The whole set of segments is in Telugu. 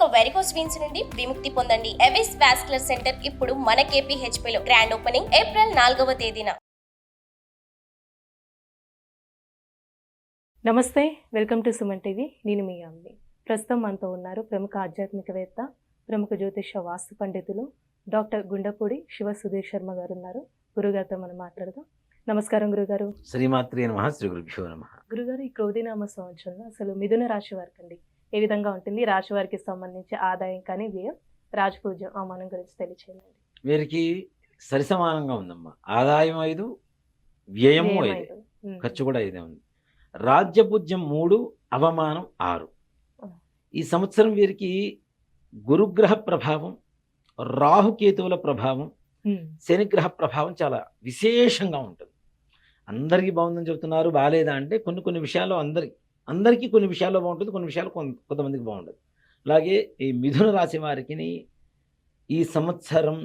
ఇక వెరికోస్ వీన్స్ నుండి విముక్తి పొందండి. ఎవిస్ వాస్కులర్ సెంటర్ ఇప్పుడు మన KPHP లో గ్రాండ్ ఓపెనింగ్ ఏప్రిల్ నాలుగవ తేదీన. నమస్తే వెల్కమ్ టు సుమన్ టీవీ. నేను మీ అమ్మి. ప్రస్తుతం మనతో ఉన్నారు ప్రముఖ ఆధ్యాత్మికవేత్త ప్రముఖ జ్యోతిష వాస్తు పండితులు డాక్టర్ గుండపూడి శివ సుధీర్ శర్మ గారు ఉన్నారు. గురుగారితో మనం మాట్లాడదాం. నమస్కారం గురుగారు. శ్రీమాత్రే నమ శ్రీ గురుభ్యో నమ. గురుగారు ఈ క్రోధినామ సంవత్సరంలో అసలు మిథున రాశి వారికి అండి ఏ విధంగా ఉంటుంది? రాశి వారికి సంబంధించి ఆదాయం కానీ వ్యయం రాజపూజ్యం అవమానం గురించి తెలియచేయండి. వీరికి సరిసమానంగా ఉందమ్మా. ఆదాయం ఐదు వ్యయము వ్యయం ఐదు. ఖర్చు కూడా ఐదే ఉంది. రాజ్యపూజ్యం మూడు అవమానం ఆరు. ఈ సంవత్సరం వీరికి గురుగ్రహ ప్రభావం రాహుకేతువుల ప్రభావం. శనిగ్రహ ప్రభావం చాలా విశేషంగా ఉంటుంది. అందరికీ బాగుందని చెప్తున్నారు బాగాలేదా అంటే కొన్ని కొన్ని విషయాల్లో అందరికి అందరికీ కొన్ని విషయాల్లో బాగుంటుంది కొన్ని విషయాలు కొంత కొంతమందికి బాగుంటుంది అలాగే ఈ మిథున రాశి వారికి ఈ సంవత్సరం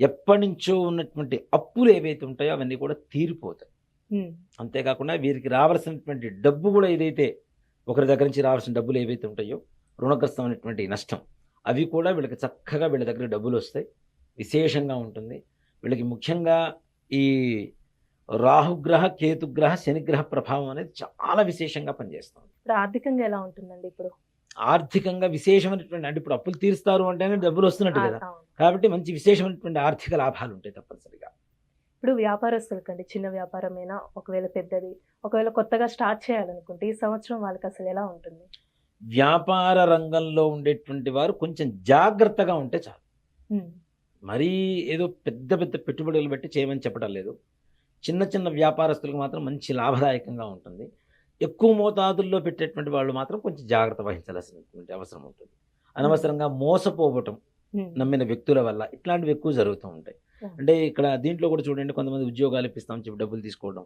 ఎప్పటి నుంచో ఉన్నటువంటి అప్పులు ఏవైతే ఉంటాయో అవన్నీ కూడా తీరిపోతాయి. అంతేకాకుండా వీరికి రావాల్సినటువంటి డబ్బు కూడా ఏదైతే ఒకరి దగ్గర నుంచి రావాల్సిన డబ్బులు ఏవైతే ఉంటాయో రుణగ్రస్తమైనటువంటి నష్టం అవి కూడా వీళ్ళకి చక్కగా వీళ్ళ దగ్గర డబ్బులు వస్తాయి. విశేషంగా ఉంటుంది. వీళ్ళకి ముఖ్యంగా ఈ రాహుగ్రహ కేతుగ్రహ శనిగ్రహ ప్రభావం అనేది చాలా విశేషంగా పనిచేస్తుంది. ఇప్పుడు ఆర్థికంగా ఎలా ఉంటుందండి ఇప్పుడు? ఆర్థికంగా విశేషమైనటువంటి అంటే ఇప్పుడు అప్పులు తీరుస్తారు అంటేనే డబ్బులు వస్తున్నట్టు కదా. కాబట్టి మంచి విశేషమైనటువంటి ఆర్థిక లాభాలు ఉంటాయి తప్పనిసరిగా. ఇప్పుడు వ్యాపారస్తులకండి చిన్న వ్యాపారమైనా ఒకవేళ పెద్దది ఒకవేళ కొత్తగా స్టార్ట్ చేయాలనుకుంటే ఈ సంవత్సరం వాళ్ళకి అసలు ఎలా ఉంటుంది? వ్యాపార రంగంలో ఉండేటువంటి వారు కొంచెం జాగ్రత్తగా ఉంటే చాలు. మరీ ఏదో పెద్ద పెద్ద పెట్టుబడులు పెట్టి చేయమని చెప్పడం లేదు. చిన్న చిన్న వ్యాపారస్తులకు మాత్రం మంచి లాభదాయకంగా ఉంటుంది. ఎక్కువ మోతాదుల్లో పెట్టేటువంటి వాళ్ళు మాత్రం కొంచెం జాగ్రత్త వహించాల్సినటువంటి అవసరం ఉంటుంది. అనవసరంగా మోసపోవటం. నమ్మిన వ్యక్తుల వల్ల ఇట్లాంటివి ఎక్కువ జరుగుతూ ఉంటాయి. అంటే ఇక్కడ దీంట్లో కూడా చూడండి కొంతమంది ఉద్యోగాలు ఇప్పిస్తామని చెప్పి డబ్బులు తీసుకోవడం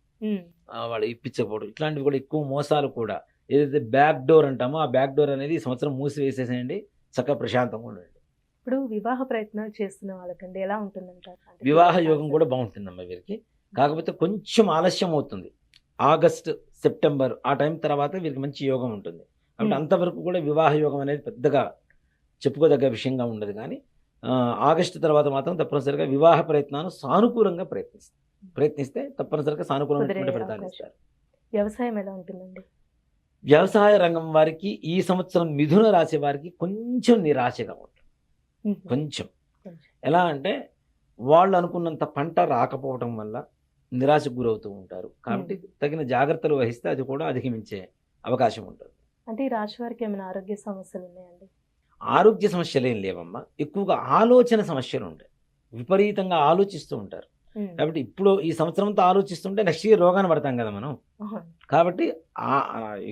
వాళ్ళు ఇప్పించకపోవడం ఇట్లాంటివి కూడా ఎక్కువ మోసాలు కూడా ఏదైతే బ్యాక్ డోర్ అంటామో ఆ బ్యాక్ డోర్ అనేది సంవత్సరం మూసివేసేసేయండి చక్కగా ప్రశాంతంగా ఉండండి. ఇప్పుడు వివాహ ప్రయత్నాలు చేస్తున్న వాళ్ళకండి ఎలా ఉంటుందంటారు? వివాహ యోగం కూడా బాగుంటుందమ్మా వీరికి. కాకపోతే కొంచెం ఆలస్యం అవుతుంది ఆగస్ట్ సెప్టెంబర్ ఆ టైం తర్వాత వీరికి మంచి యోగం ఉంటుంది కాబట్టి Hmm. అంతవరకు కూడా వివాహ యోగం అనేది పెద్దగా చెప్పుకోదగ్గ విషయంగా ఉండదు కానీ ఆగస్టు తర్వాత మాత్రం తప్పనిసరిగా వివాహ ప్రయత్నాలు సానుకూలంగా ప్రయత్నిస్తారు ప్రయత్నిస్తే తప్పనిసరిగా సానుకూలమైనటువంటి కుదిరే ఫలితాలు. ఇస్తారు వ్యవసాయం ఎలా ఉంటుందండి వ్యవసాయ రంగం వారికి ఈ సంవత్సరం మిథున రాశి వారికి కొంచెం నిరాశగా ఉంటుంది. కొంచెం. ఎలా అంటే వాళ్ళు అనుకున్నంత పంట రాకపోవడం వల్ల నిరాశకు గురవుతూ ఉంటారు. కాబట్టి తగిన జాగ్రత్తలు వహిస్తే అది కూడా అధిగమించే అవకాశం ఉంటుంది. అంటే ఈ రాశి వారికి ఏమైనా ఆరోగ్య సమస్యలు ఉన్నాయండి? ఆరోగ్య సమస్యలు ఏం లేవమ్మా. ఎక్కువగా ఆలోచన సమస్యలు ఉంటాయి. విపరీతంగా ఆలోచిస్తూ ఉంటారు. కాబట్టి ఇప్పుడు ఈ సంవత్సరంతో ఆలోచిస్తుంటే నెక్స్ట్ ఇయర్ రోగాన్ని పడతాం కదా మనం. కాబట్టి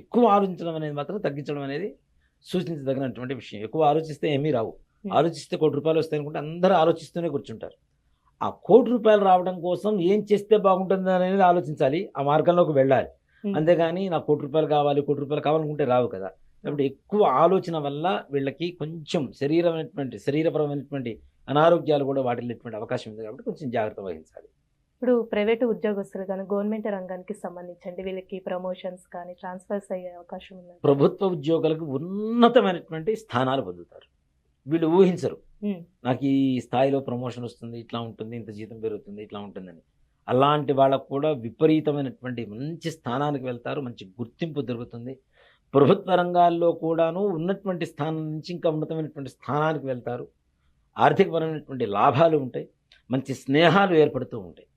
ఎక్కువ ఆలోచించడం అనేది మాత్రం తగ్గించడం అనేది సూచించదగినటువంటి విషయం. ఎక్కువ ఆలోచిస్తే ఏమీ రావు. ఆలోచిస్తే కోటి రూపాయలు వస్తాయి అనుకుంటే అందరూ ఆలోచిస్తూనే కూర్చుంటారు. ఆ కోటి రూపాయలు రావడం కోసం ఏం చేస్తే బాగుంటుంది అనేది ఆలోచించాలి. ఆ మార్గంలోకి వెళ్ళాలి. అంతేగాని నాకు కోటి రూపాయలు కావాలి కోటి రూపాయలు కావాలనుకుంటే రావు కదా. కాబట్టి ఎక్కువ ఆలోచన వల్ల వీళ్ళకి కొంచెం శరీరమైనటువంటి శరీరపరమైనటువంటి అనారోగ్యాలు కూడా వాటిల్లేటువంటి అవకాశం ఉంది కాబట్టి కొంచెం జాగ్రత్త వహించాలి. ఇప్పుడు ప్రైవేటు ఉద్యోగస్తులు కానీ గవర్నమెంట్ రంగానికి సంబంధించండి వీళ్ళకి ప్రమోషన్స్ కానీ ట్రాన్స్ఫర్స్ అయ్యే అవకాశం ఉంది? ప్రభుత్వ ఉద్యోగులకు ఉన్నతమైనటువంటి స్థానాలు పొందుతారు. వీళ్ళు ఊహించరు. నాకు ఈ స్థాయిలో ప్రమోషన్ వస్తుంది ఇట్లా ఉంటుంది ఇంత జీతం పెరుగుతుంది ఇట్లా ఉంటుందని. అలాంటి వాళ్ళకు కూడా విపరీతమైనటువంటి మంచి స్థానానికి వెళ్తారు మంచి గుర్తింపు దొరుకుతుంది. ప్రభుత్వ రంగాల్లో కూడాను ఉన్నటువంటి స్థానం నుంచి ఇంకా ఉన్నతమైనటువంటి స్థానానికి వెళ్తారు. ఆర్థికపరమైనటువంటి లాభాలు ఉంటాయి మంచి స్నేహాలు ఏర్పడుతూ ఉంటాయి.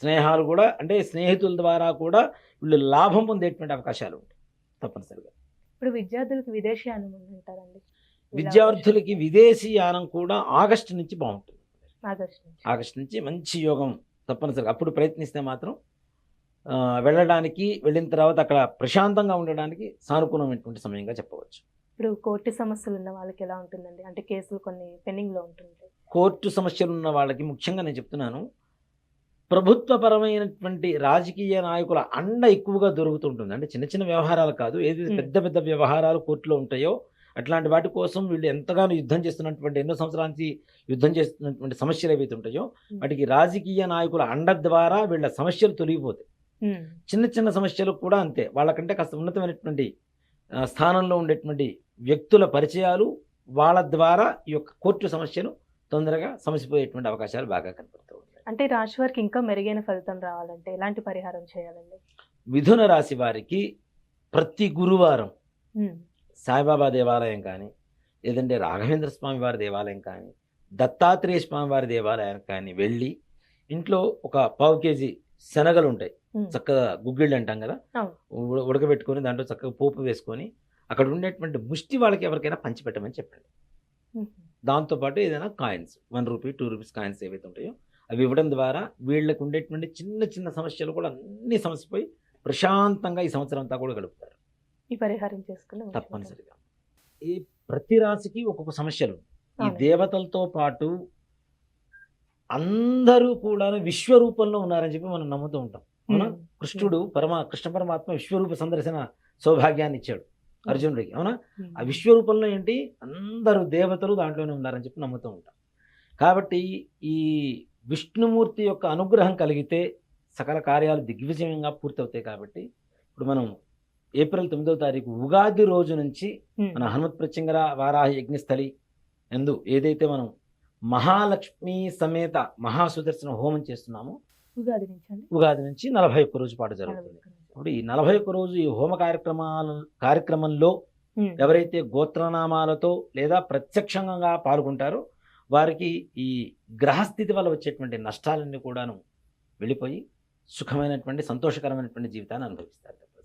స్నేహాలు కూడా అంటే స్నేహితుల ద్వారా కూడా వీళ్ళు లాభం పొందేటువంటి అవకాశాలు ఉంటాయి తప్పనిసరిగా. ఇప్పుడు విద్యార్థులకు విదేశీయానం ఉందంటారండి విద్యార్థులకి విదేశీ యానం కూడా ఆగస్టు నుంచి బాగుంటుంది. ఆగస్టు నుంచి. మంచి యోగం తప్పనిసరిగా. అప్పుడు ప్రయత్నిస్తే మాత్రం వెళ్ళడానికి వెళ్ళిన తర్వాత అక్కడ ప్రశాంతంగా ఉండడానికి సానుకూలమైనటువంటి సమయంగా చెప్పవచ్చు. ఇప్పుడు కోర్టు సమస్యలు ఉన్న వాళ్ళకి ఎలా ఉంటుందండి? అంటే కేసులు కొన్ని పెండింగ్లో ఉంటుంటాయి. కోర్టు సమస్యలు ఉన్న వాళ్ళకి ముఖ్యంగా నేను చెప్తున్నాను ప్రభుత్వపరమైనటువంటి రాజకీయ నాయకుల అండ ఎక్కువగా దొరుకుతుంటుంది. అంటే చిన్న చిన్న వ్యవహారాలు కాదు ఏది. పెద్ద పెద్ద వ్యవహారాలు కోర్టులో ఉంటాయో అట్లాంటి వాటి కోసం వీళ్ళు ఎంతగానో యుద్ధం చేస్తున్నటువంటి ఎన్నో సంవత్సరాల నుంచి యుద్ధం చేస్తున్నటువంటి సమస్యలు ఏవైతే ఉంటాయో. వాటికి రాజకీయ నాయకుల అండ ద్వారా వీళ్ళ సమస్యలు తొలగిపోతాయి. చిన్న చిన్న సమస్యలు కూడా అంతే. వాళ్ళకంటే కాస్త ఉన్నతమైనటువంటి స్థానంలో ఉండేటువంటి వ్యక్తుల పరిచయాలు వాళ్ళ ద్వారా ఈ యొక్క కోర్టు సమస్యను తొందరగా సమసిపోయేటువంటి అవకాశాలు బాగా కనపడుతూ ఉన్నాయి అంటే రాశి వారికి ఇంకా మెరుగైన ఫలితం రావాలంటే ఎలాంటి పరిహారం చేయాలండి? మిథున రాశి వారికి ప్రతి గురువారం సాయిబాబా దేవాలయం కానీ లేదంటే రాఘవేంద్ర స్వామి వారి దేవాలయం కానీ దత్తాత్రేయ స్వామి వారి దేవాలయం కానీ వెళ్ళి ఇంట్లో ఒక పావు కేజీ శనగలు ఉంటాయి. చక్కగా గుగ్గిళ్ళు అంటాం కదా? ఉడకబెట్టుకొని దాంట్లో చక్కగా పోపు వేసుకొని అక్కడ ఉండేటువంటి ముష్టి వాళ్ళకి ఎవరికైనా పంచిపెట్టమని చెప్పండి. దాంతోపాటు ఏదైనా coins one rupee two rupees coins ఏవైతే ఉంటాయో అవి ఇవ్వడం ద్వారా వీళ్ళకు ఉండేటువంటి చిన్న చిన్న సమస్యలు కూడా అన్ని సమస్యపోయి ప్రశాంతంగా ఈ సంవత్సరం అంతా కూడా గడుపుతారు. ఈ పరిహారం చేసుకుని ఉంచుకుంటాం. తప్పనిసరిగా. ఈ ప్రతి రాశికి ఒక్కొక్క సమస్యలు. ఈ. దేవతలతో పాటు అందరూ కూడా విశ్వరూపంలో ఉన్నారని చెప్పి మనం నమ్ముతూ ఉంటాం. అవునా? కృష్ణుడు పరమా కృష్ణ పరమాత్మ విశ్వరూప సందర్శన సౌభాగ్యాన్ని ఇచ్చాడు. అర్జునుడికి అవునా? ఆ విశ్వరూపంలో ఏంటి? అందరూ దేవతలు దాంట్లోనే ఉన్నారని చెప్పి నమ్ముతూ ఉంటాం. కాబట్టి ఈ విష్ణుమూర్తి యొక్క అనుగ్రహం కలిగితే సకల కార్యాలు దిగ్విజయంగా పూర్తవుతాయి కాబట్టి ఇప్పుడు మనం ఏప్రిల్ తొమ్మిదవ తారీఖు ఉగాది రోజు నుంచి మన హనుమత్ ప్రత్యంగర వారాహ యజ్ఞస్థలి ఎందు ఏదైతే మనం మహాలక్ష్మి సమేత మహాసుదర్శన హోమం చేస్తున్నామో ఉగాది నుంచి ఉగాది నుంచి నలభై ఒక్క రోజు పాటు జరుగుతుంది. ఇప్పుడు ఈ నలభై ఒక్క రోజు ఈ హోమ కార్యక్రమాల కార్యక్రమంలో ఎవరైతే గోత్రనామాలతో లేదా ప్రత్యక్షంగా పాల్గొంటారో వారికి ఈ గ్రహస్థితి వల్ల వచ్చేటువంటి నష్టాలన్నీ కూడాను వెళ్ళిపోయి సుఖమైనటువంటి సంతోషకరమైనటువంటి జీవితాన్ని అనుభవిస్తారు.